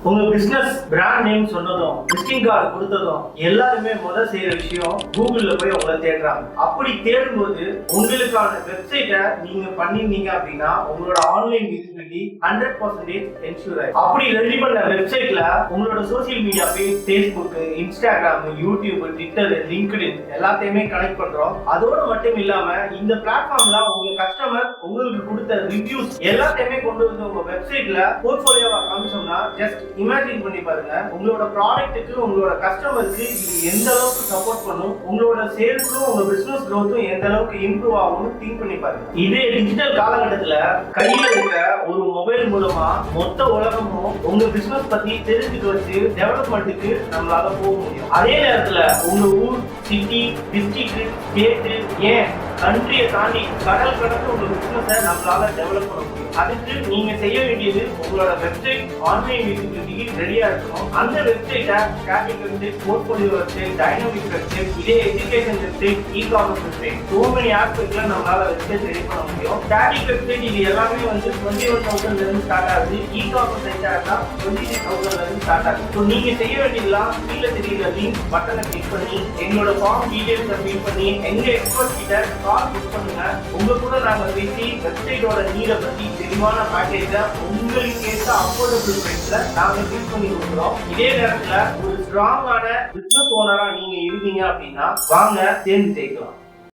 உங்க business brand name சொன்னதும் visiting card கொடுத்ததும் எல்லாருமே முதல் செய்யற விஷயம் கூகுள்ல போய் உங்களை தேடுறாங்க. அப்படி தேடும்போது உங்களுக்கான வெப்சைட்டை நீங்க பண்ணிருந்தீங்க அப்படின்னா உங்களோட online visibility hundred percentage ensure ஆகும் அப்படி ரெடி பண்ண வெப்சைட்ல உங்களோட social media page Facebook Instagram YouTube Twitter LinkedIn எல்லாத்தையுமே கனெக்ட் பண்றோம். அதோட மட்டும் இல்லாம இந்த பிளாட்ஃபார்ம்ல உங்களுக்கு கஸ்டமர் உங்களுக்கு கொடுத்த ரிவ்யூஸ் எல்லாத்தையுமே கொண்டு வந்து உங்க வெப்சைட்ல போர்ட்போலியோவா காமிச்சோம்னா ஜஸ்ட் இமேஜின் பண்ணி பாருங்க. உங்களோட ப்ராடக்ட்டுக்கு உங்களோட கஸ்டமருக்கு இது எந்த அளவுக்கு சப்போர்ட் பண்ணும் உங்களோட சேல்ஸும் உங்க பிசினஸ் க்ரோத்தும் எந்த அளவுக்கு இம்ப்ரூவ் ஆகும்னு திங்க் பண்ணி பாருங்க. இதே டிஜிட்டல் காலகட்டத்துல கையில இருக்க ஒரு மொபைல் மூலமா மொத்த உலகமும் உங்க பிசினஸ் பத்தி தெரிஞ்சுட்டு வச்சு டெவலப்மெண்ட்டுக்கு நம்மளால போக முடியும். அதே நேரத்துல உங்க ஊர் சிட்டி டிஸ்ட்ரிக்ட் ஸ்டேட் ஏன் கண்ட்ரியை தாண்டி கடல் கடந்து உங்க பிசினஸை நம்மளால டெவலப் பண்ண முடியும். அதுக்கு நீங்க செய்ய வேண்டியது உங்களோட வெப்சைட் ஆன்லைன் விசிபிலிட்டிக்கு ரெடியா இருக்கணும். அந்த வெப்சைட்டை static website portfolio website dynamic website இதே education website e commerce website so many ஆஸ்பெக்ட்ல நம்மளால வெப்சைட் ரெடி பண்ண முடியும். ஸ்டாட்டிக் வெப்சைட் இது எல்லாமே வந்து டுவெண்ட்டி ஒன் தௌசண்ட்ல இருந்து ஸ்டார்ட் ஆகுது. இ காமர்ஸ் சைட்டா இருந்தா டுவெண்ட்டி சிக்ஸ் தௌசண்ட்ல இருந்து ஸ்டார்ட் ஆகுது. ஸோ நீங்க செய்ய வேண்டியதுலாம் கீழே தெரியல லிங்க் பட்டனை கிளிக் பண்ணி எங்களோட ஃபார்ம் டீடைல்ஸை ஃபில் பண்ணி எங்க எக்ஸ்பர்ட் கிட்ட கால் புக் பண்ணுங்க. உங்க கூட நாங்க பேசி வெப்சைட்டோட நீரை பத்தி தெளிவான பேக்கேஜ உங்களுக்கு ஏற்ற அஃபோர்டபுள் பிரைஸ்ல நாங்க ஃபில் பண்ணி கொடுக்குறோம். இதே நேரத்துல ஒரு ஸ்ட்ராங்கான பிசினஸ் ஓனரா நீங்க இருந்தீங்க அப்படின்னா வாங்க சேர்ந்து சேர்க்கலாம்.